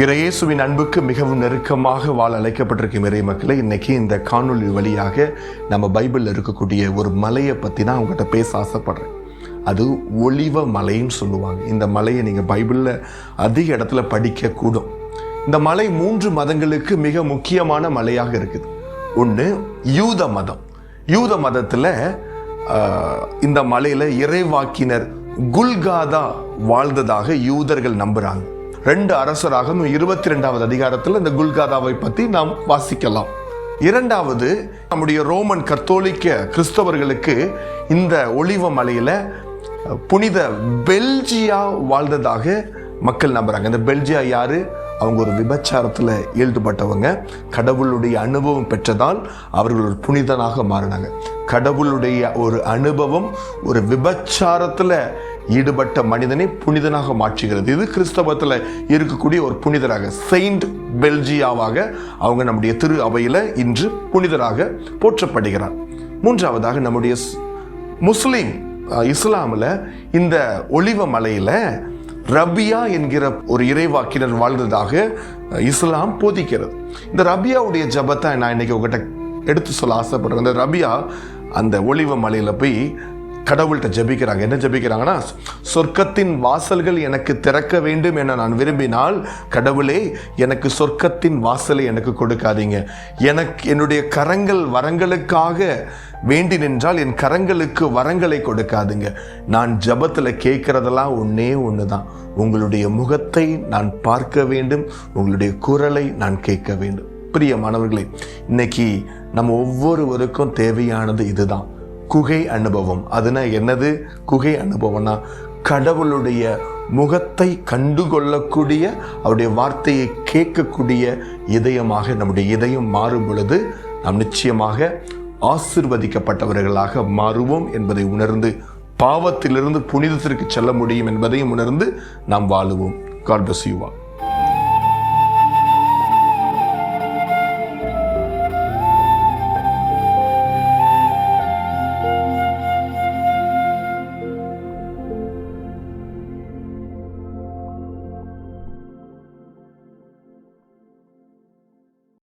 இறையேசுவின் அன்புக்கு மிகவும் நெருக்கமாக வாழ அழைக்கப்பட்டிருக்கும் இறை மக்களை இன்னைக்கு இந்த காணொளி வழியாக நம்ம பைபிளில் இருக்கக்கூடிய ஒரு மலையை பற்றி நான் அவங்ககிட்ட பேச ஆசைப்படுறேன். அது ஒளிவ மலைன்னு சொல்லுவாங்க. இந்த மலையை நீங்கள் பைபிளில் அதிக இடத்துல படிக்கக்கூடும் இந்த மலை மூன்று மதங்களுக்கு மிக முக்கியமான மலையாக இருக்குது. ஒன்று யூத மதம். யூத மதத்தில் இந்த மலையில் இறைவாக்கினர் குல்காதா வாழ்ந்ததாக யூதர்கள் நம்புகிறாங்க ரெண்டு அரசராகவும் இருபத்தி ரெண்டாவது அதிகாரத்தில் இந்த குல்காதாவை பற்றி நாம் வாசிக்கலாம். இரண்டாவது நம்முடைய ரோமன் கத்தோலிக்க கிறிஸ்தவர்களுக்கு இந்த ஒளிவ மலையில் புனித பெல்ஜியா வாழ்ந்ததாக மக்கள் நம்புறாங்க. இந்த பெல்ஜியா யாரு? அவங்க ஒரு விபச்சாரத்தில் ஈடுபட்டவங்க. கடவுளுடைய அனுபவம் பெற்றதால் அவர்கள் ஒரு புனிதனாக மாறினாங்க. கடவுளுடைய ஒரு அனுபவம் ஒரு விபச்சாரத்தில் ஈடுபட்ட மனிதனை புனிதனாக மாற்றுகிறது. இது கிறிஸ்தவத்தில் இருக்கக்கூடிய ஒரு புனிதராக செயின்ட் பெல்ஜியாவாக அவங்க நம்முடைய திரு அவையில் இன்று புனிதராக போற்றப்படுகிறார். மூன்றாவதாக நம்முடைய முஸ்லீம் இஸ்லாமில் இந்த ஒளிவ மலையில் ரபியா என்கிற ஒரு இறைவாக்கினர் வாழ்ந்ததாக இஸ்லாம் போதிக்கிறது. இந்த ரபியாவுடைய ஜபத்தை நான் இன்னைக்கு உங்ககிட்ட எடுத்து சொல்ல ஆசைப்படுறேன். இந்த ரபியா அந்த ஒளிவ மலையில் போய் கடவுள்கிட்ட ஜபிக்கிறாங்க. என்ன ஜெபிக்கிறாங்கன்னா சொர்க்கத்தின் வாசல்கள் எனக்கு திறக்க வேண்டும் என நான் விரும்பினால் கடவுளே எனக்கு சொர்க்கத்தின் வாசலை எனக்கு கொடுக்காதீங்க. எனக்கு என்னுடைய கரங்கள் வரங்களுக்காக வேண்டி நின்றால் என் கரங்களுக்கு வரங்களை கொடுக்காதுங்க. நான் ஜபத்தில் கேட்கறதெல்லாம் ஒன்றே ஒன்று தான் உங்களுடைய முகத்தை நான் பார்க்க வேண்டும். உங்களுடைய குரலை நான் கேட்க வேண்டும். பிரியமானவர்களே இன்னைக்கு நம்ம ஒவ்வொருவருக்கும் தேவையானது இதுதான். குகை அனுபவம். அதுனா என்னது? குகை அனுபவம்னா கடவுளுடைய முகத்தை கண்டுகொள்ளக்கூடிய அவருடைய வார்த்தையை கேட்கக்கூடிய இதயமாக நம்முடைய இதயம் மாறும் பொழுது நாம் நிச்சயமாக ஆசிர்வதிக்கப்பட்டவர்களாக மாறுவோம் என்பதை உணர்ந்து பாவத்திலிருந்து புனிதத்திற்கு செல்ல முடியும் என்பதையும் உணர்ந்து நாம் வாழுவோம். God bless.